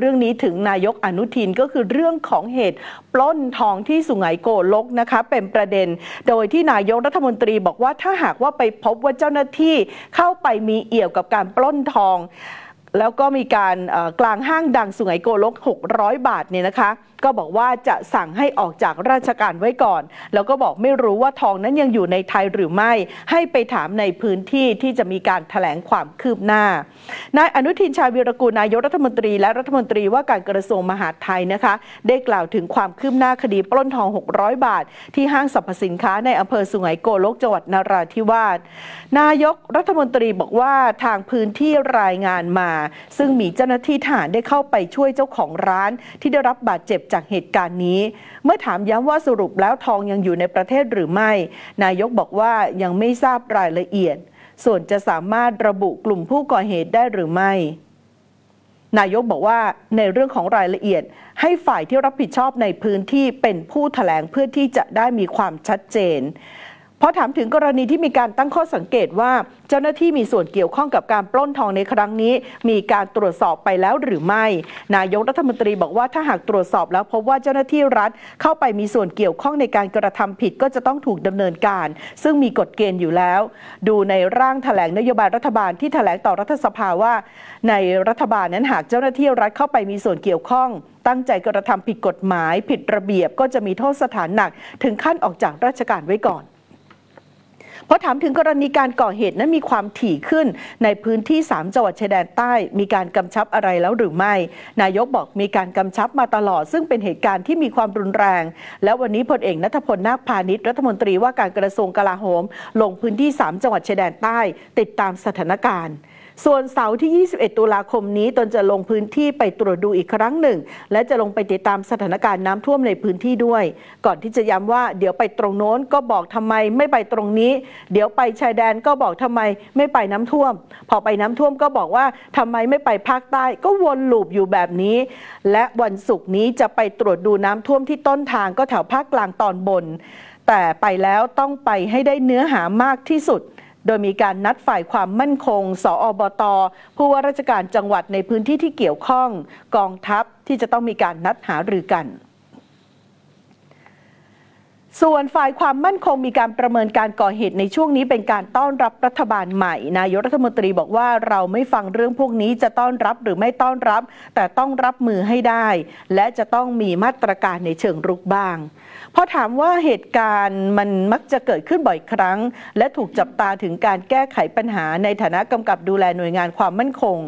เรื่องนี้ถึงนายกอนุทินก็คือเรื่องของเหตุ ปล้นทองที่สุไหงโกลกนะคะ เป็นประเด็น โดยที่นายกรัฐมนตรีบอกว่าถ้าหากว่าไปพบว่าเจ้าหน้าที่เข้าไปมีเอี่ยวกับการปล้นทอง แล้วก็มีการกลางห้างดังสุไหงโกลก 600 บาทเนี่ยนะคะ ก็บอกว่าจะสั่งให้ออกจากราชการไว้ก่อน แล้วก็บอกไม่รู้ว่าทองนั้นยังอยู่ในไทยหรือไม่ ให้ไปถามในพื้นที่ที่จะมีการถแถลงความคืบหน้านายอนุทินชาญวีรกูลนายกรัฐมนตรี และรัฐมนตรีว่าการกระทรวงมหาดไทยนะคะ ได้กล่าวถึงความคืบหน้าคดีปล้นทอง 600 บาท ที่ห้างสรรพสินค้าในอำเภอสุไหงโกลกจังหวัดนราธิวาสนายกรัฐมนตรีบอกว่าทางพื้นที่รายงานมาซึ่งมีเจ้าหน้าที่ทหารได้เข้าไปช่วยเจ้าของร้าน ที่ได้รับบาดเจ็บจากเหตุการณ์นี้ เมื่อถามย้ำว่าสรุปแล้วทองยังอยู่ในประเทศหรือไม่ นายกบอกว่ายังไม่ทราบรายละเอียด ส่วนจะสามารถระบุกลุ่มผู้ก่อเหตุได้หรือไม่นายกบอกว่าในเรื่องของรายละเอียด ให้ฝ่ายที่รับผิดชอบในพื้นที่เป็นผู้ถแถลงเพื่อที่จะได้มีความชัดเจน พอถามถึงกรณีที่มีการตั้งข้อสังเกตว่าเจ้าหน้าที่มีส่วนเกี่ยวข้องกับการปล้นทองในครั้งนี้ มีการตรวจสอบไปแล้วหรือไม่ นายกรัฐมนตรีบอกว่าถ้าหากตรวจสอบแล้วพบว่าเจ้าหน้าที่รัฐเข้าไปมีส่วนเกี่ยวข้องในการกระทำผิดก็จะต้องถูกดำเนินการ ซึ่งมีกฎเกณฑ์อยู่แล้ว ดูในร่างถแถลงนโยบายรัฐบาลที่ถแถลงต่อรัฐสภาว่า ในรัฐบาลนั้นหากเจ้าหน้าที่รัฐเข้าไปมีส่วนเกี่ยวข้องตั้งใจกระทำผิดกฎหมาย ผิดระเบียบก็จะมีโทษสถานหนัก ถึงขั้นออกจากราชการไว้ก่อน พอถามถึงกรณีการก่อเหตุนั้นมีความถี่ขึ้นในพื้นที่ 3 จังหวัดชายแดนใต้ มีการกำชับอะไรแล้วหรือไม่ นายกบอกมีการกำชับมาตลอด ซึ่งเป็นเหตุการณ์ที่มีความรุนแรง แล้ววันนี้พลเอกนัทพลนาคพาณิชย์รัฐมนตรีว่าการกระทรวงกลาโหม ลงพื้นที่ 3 จังหวัดชายแดนใต้ ติดตามสถานการณ์ ส่วนเสาร์ที่ 21 ตุลาคมนี้ตนจะลงพื้นที่ไปตรวจดูอีกครั้งหนึ่ง และจะลงไปติดตามสถานการณ์น้ำท่วมในพื้นที่ด้วย ก่อนที่จะย้ำว่าเดี๋ยวไปตรงโน้นก็บอกทำไมไม่ไปตรงนี้ เดี๋ยวไปชายแดนก็บอกทำไมไม่ไปน้ำท่วม พอไปน้ำท่วมก็บอกว่าทำไมไม่ไปภาคใต้ก็วนลูปอยู่แบบนี้ และวันศุกร์นี้จะไปตรวจดูน้ำท่วมที่ต้นทางก็แถวภาคกลางตอนบน แต่ไปแล้วต้องไปให้ได้เนื้อหามากที่สุด โดยมีการนัดฝ่ายความมั่นคง สอบต ผู้ว่าราชการจังหวัดในพื้นที่ที่เกี่ยวข้อง กองทัพที่จะต้องมีการนัดหารือกัน ส่วนฝ่ายความมั่นคงมีการประเมินการก่อเหตุในช่วงนี้เป็นการต้อนรับรัฐบาลใหม่ นายกรัฐมนตรีบอกว่าเราไม่ฟังเรื่องพวกนี้จะต้อนรับหรือไม่ต้อนรับ แต่ต้องรับมือให้ได้ และจะต้องมีมาตรการในเชิงรุกบ้างพอถามว่าเหตุการณ์มันมักจะเกิดขึ้นบ่อยครั้ง และถูกจับตาถึงการแก้ไขปัญหาในฐานะกำกับดูแลหน่วยงานความมั่นคง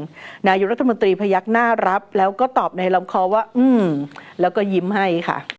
นายกรัฐมนตรีพยักหน้ารับ แล้วก็ตอบในลำคอว่า อืม แล้วก็ยิ้มให้ค่ะ